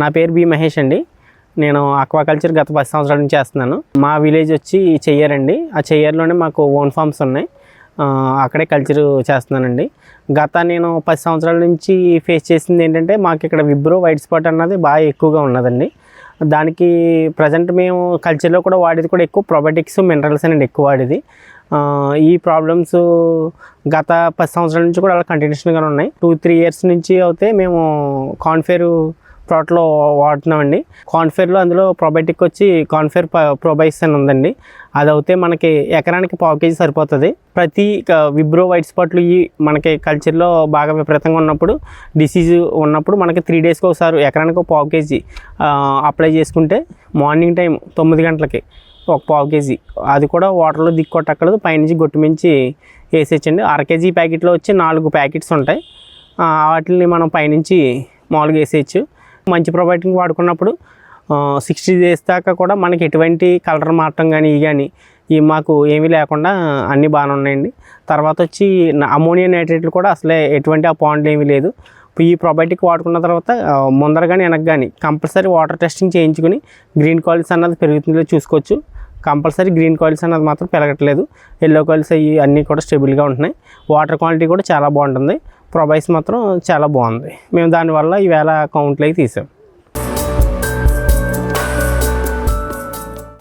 నా పేరు బి మహేష్ అండి. నేను అక్వాకల్చర్ గత పది సంవత్సరాల నుంచి చేస్తున్నాను. మా విలేజ్ వచ్చి చెయ్యరండి. ఆ చెయ్యర్లోనే మాకు ఓన్ ఫార్మ్స్ ఉన్నాయి. అక్కడే కల్చర్ చేస్తున్నానండి. గత నేను పది సంవత్సరాల నుంచి ఫేస్ చేసింది ఏంటంటే మాకు ఇక్కడ విబ్రో వైట్ స్పాట్ అన్నది బాగా ఎక్కువగా ఉన్నదండి. దానికి ప్రజెంట్ మేము కల్చర్లో కూడా వాడేది కూడా ఎక్కువ ప్రొబటిక్స్ మినరల్స్ అనేది ఎక్కువ వాడేది. ఈ ప్రాబ్లమ్స్ గత పది సంవత్సరాల నుంచి కూడా అలా కంటిన్యూషన్గా ఉన్నాయి. టూ త్రీ ఇయర్స్ నుంచి అయితే మేము కాన్ఫేరు ప్లాట్లో వాడుతున్నామండి. కాన్ఫేర్లో అందులో ప్రొబైటిక్ వచ్చి కాన్ఫేర్ ప్రొబైస్ అని ఉందండి. అది అయితే మనకి ఎకరానికి పావు కేజీ సరిపోతుంది. ప్రతి విబ్రో వైట్ స్పాట్లు ఈ మనకి కల్చర్లో బాగా విపరీతంగా ఉన్నప్పుడు డిసీజ్ ఉన్నప్పుడు మనకి త్రీ డేస్కి ఒకసారి ఎకరానికి ఒక పావు కేజీ అప్లై చేసుకుంటే మార్నింగ్ టైం తొమ్మిది గంటలకి ఒక పావు కేజీ. అది కూడా వాటర్లో దిక్కొట్టక్కర్లేదు పైనుంచి గొట్టు మించి వేసేయచ్చండి. అర కేజీ ప్యాకెట్లో వచ్చి నాలుగు ప్యాకెట్స్ ఉంటాయి. వాటిని మనం పైనుంచి మామూలుగా వేసేయచ్చు. మంచి ప్రొబయోటిక్ వాడుకున్నప్పుడు సిక్స్టీ డేస్ దాకా కూడా మనకి ఎటువంటి కలర్ మారటం కానీ ఇవి కానీ ఇవి మాకు ఏమీ లేకుండా అన్నీ బాగానే ఉన్నాయండి. తర్వాత వచ్చి అమోనియా నైట్రేట్లు కూడా అసలే ఎటువంటి ఆ పాయింట్లు ఏమీ లేదు. ఈ ప్రొబయోటిక్ వాడుకున్న తర్వాత ముందర కానీ వెనక కానీ కంపల్సరీ వాటర్ టెస్టింగ్ చేయించుకుని గ్రీన్ కాయిల్స్ అన్నది పెరుగుతుందో చూసుకోవచ్చు. కంపల్సరీ గ్రీన్ కాయిల్స్ అన్నది మాత్రం పెరగట్లేదు. ఎల్లో కాయిల్స్ అవి అన్నీ కూడా స్టేబుల్గా ఉంటున్నాయి. వాటర్ క్వాలిటీ కూడా చాలా బాగుంటుంది. ప్రొబైస్ మాత్రం చాలా బాగుంది. మేము దానివల్ల ఈవేళ కౌంట్లోకి తీసాం.